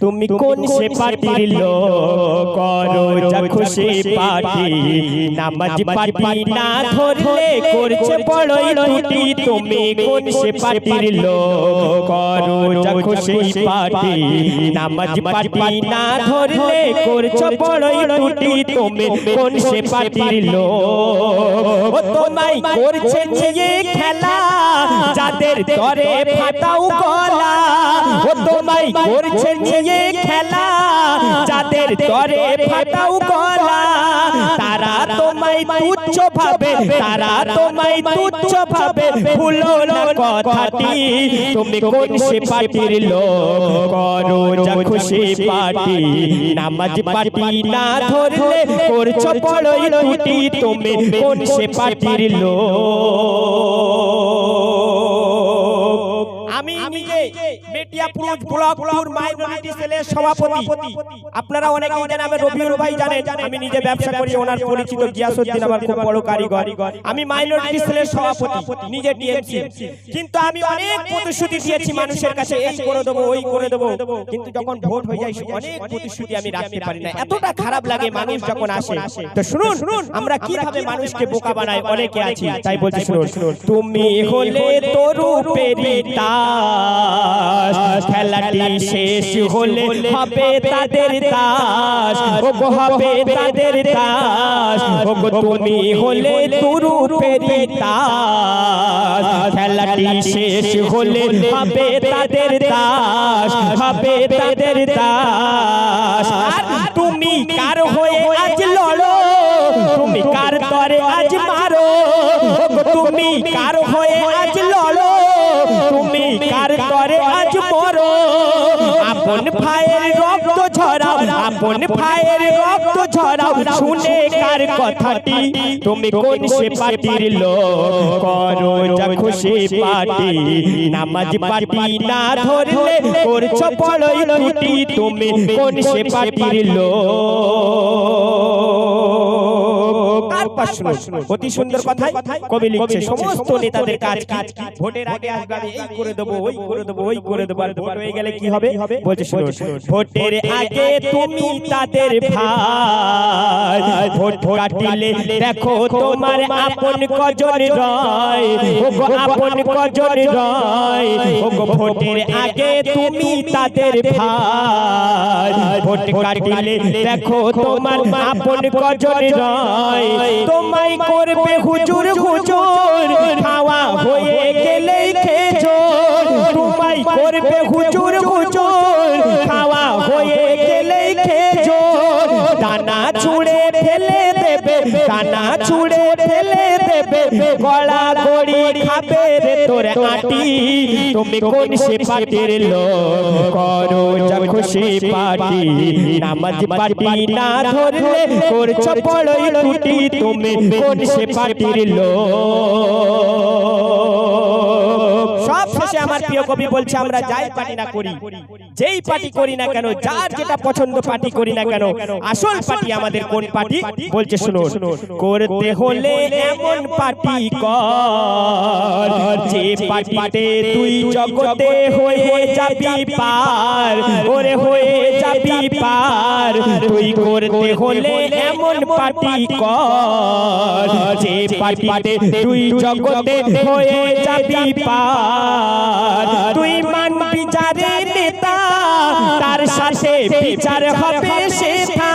তুমি কোন সে পার্টির লোক করো যা খুশি পার্টি নামাজ পার্টি না ধরলে করছে বড়ই টুটি তুমি কোন সে পার্টির লোক করো যা খুশি পার্টি নামাজ পার্টি না ধরলে করছে বড়ই টুটি তুমি কোন সে পার্টির লোক ও তোমায় করছে নিয়ে খেলা। যাদের তরে ফাটাও গলা। ও তোমায় করছে নিয়ে খেলা, যাদের তরে ফাটাও গলা, তারা তোমায় তুচ্ছ ভাবে, তারা তোমায় তুচ্ছ ভাবে ভুলো কথাটি তুমি কোন সে পার্টির লোক? করো যা খুশি পার্টি, নামাজ পার্টি না ধরলে করছ বড়ই টুটি তুমি কোন সে পার্টির লোক? মেটিয়াপুর ব্লকপুর, মাইনরিটি সেলের সভাপতি। আপনারা জানেন, আমি ভাই জানেন, আমি নিজে ব্যবসা করি, ওনার পরিচিত গিয়াসউদ্দিন আমার খুব বড় কারিগর। আমি মাইনরিটি সেলের সভাপতি, নিজে টিএমসি। কিন্তু আমি অনেক প্রতিশ্রুতি দিয়েছি মানুষের কাছে, এই করে দেবো, ওই করে দেবো। কিন্তু যখন ভোট হয়ে যায়, অনেক প্রতিশ্রুতি আমি রাখতে পারি না। এতটা খারাপ লাগে মানুষ যখন আসে। তো শুনুন, আমরা কীভাবে মানুষকে বোকা বানাই? অনেকে আছি, তাই বলছি, শুনুন। তুমি হলে তরু পেরিতাস খেলাটি শেষ হলে হবে তাদের দাস। হবে তাদের দাস। তুমি হলে তরু পেরিতাস খেলাটি শেষ হলে হবে তাদের দাস। হবে তাদের দাস। তুমি কার হয়ে আজ লড়ো? তুমি কার তরে আজ মারো? তুমি কার হয়ে আজ লড়ো? তুমি কার তরে আজ আপন ভাইয়ের রক্ত ঝরাও, আপন ভাইয়ের রক্ত ঝরাও, শুনে কার কথাটি? তুমি কোন সে পার্টির লোক? করো যা খুশি পার্টি। নামাজ পার্টি না ধরলে করছ বড়ই তুমি কোন সে পার্টির লোক? প্রশ্ন অতি সুন্দর কথাই কবি লিখছে সমস্ত নেতাদের কাজ কাজ ভোটের আগে আসবে এই করে দেবো ওই করে দেবো ওই করে দেবো। আর ভোট হয়ে গেলে কি হবে? বলছে ভোটের আগে তুমি তাদের ভাই ভোট কাটিলে দেখো তোমার আপন কজন রয়। ও আপন কজন রয়। ও ভোটের আগে তুমি তাদের ভাই ভোট কাটিলে দেখো তোমার আপন কজন রয়। তোমায় করবে হুজুর হুজুর খাওয়া হয়ে গেলেই খেজো তোমায় করবে হুজুর। হুজুর। দানা ছুড়ে ফেলে দেবে। গলা গড়ি খাবে রে তোর আটি। তুমি কোন সে পাটির লোক? করো যা খুশি পাটি। নামাজ পাটি না ধরলে করছ বড়ই টুটি তুমি কোন সে পাটির লোক? সব শেষে আমার প্রিয় কবি বলছে আমরা যাই পার্টি না করি। যেই পার্টি করি না কেন যার যেটা পছন্দ পার্টি করি না কেন আসল পার্টি আমাদের কোন পার্টি বলছে শুনো করতে হলে এমন পার্টি কর যে পার্টিতে তুই জগতে হয়ে যাবি পার ওরে হয়ে যাবি পার তুই করতে হলে এমন পার্টি কর যে পার্টিতে তুই জগতে হয়ে যাবি পার। তুই মান বিচারে নেতা তার সাথে বিচার হবে সেটা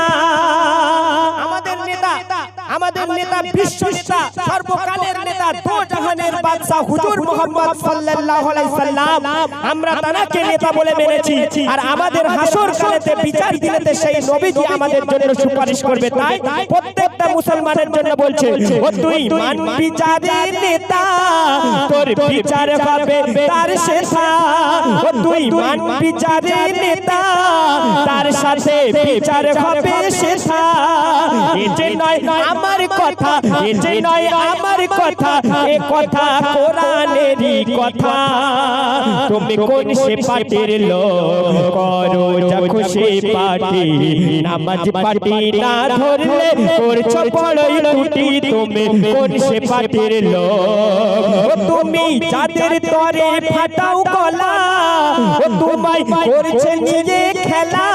আমাদের নেতা আমাদের নেতা বিশ্ব নেতা সর্বকালের নেতা বাদশা হুজুর মোহাম্মদ সাল্লাল্লাহু আলাইহি সাল্লাম, আমরা তানাকে নেতা বলে মেনেছি। আর আমাদের হাসর কালেতে বিচার দিলেতে সেই নবীজি আমাদের জন্য সুপারিশ করবে। তাই প্রত্যেকটা মুসলমানের জন্য বলছে, ও তুই মান বিচারে নেতা, তোর বিচার হবে তার শেষা ও তুই মান বিচারে নেতা, তার সাথে বিচার হবে শেষা এ যে নয় আমার কথা, এ যে নয় আমার কথা, এ কথা কোরআনেরই কথা। তুমি কোন সে পাটির লোক করো যা খুশি পাটি নামাজ পাটি না ধরলে করছ বড়ই টুটি তুমি কোন সে পাটির লোক তুমি যাদের তরে ফাটাও গলা তোমায় করছে নিজে খেলা।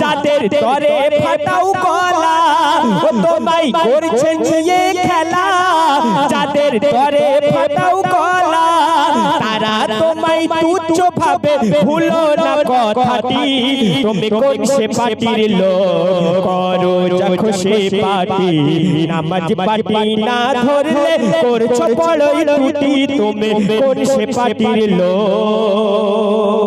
যাদের তরে ফাটাও ও তোমায় করছে নিজে খেলা। যাদের তরে ফাটাও তারা তোমায় তুচ্ছ ভাবে ভুলো না কথাটি তুমি কোন সে পাটির লোক করো যখন সে পাটি নামাজ পাটি না ধরলে করছ বড়ই লুটি তুমি কোন সে পাটির লোক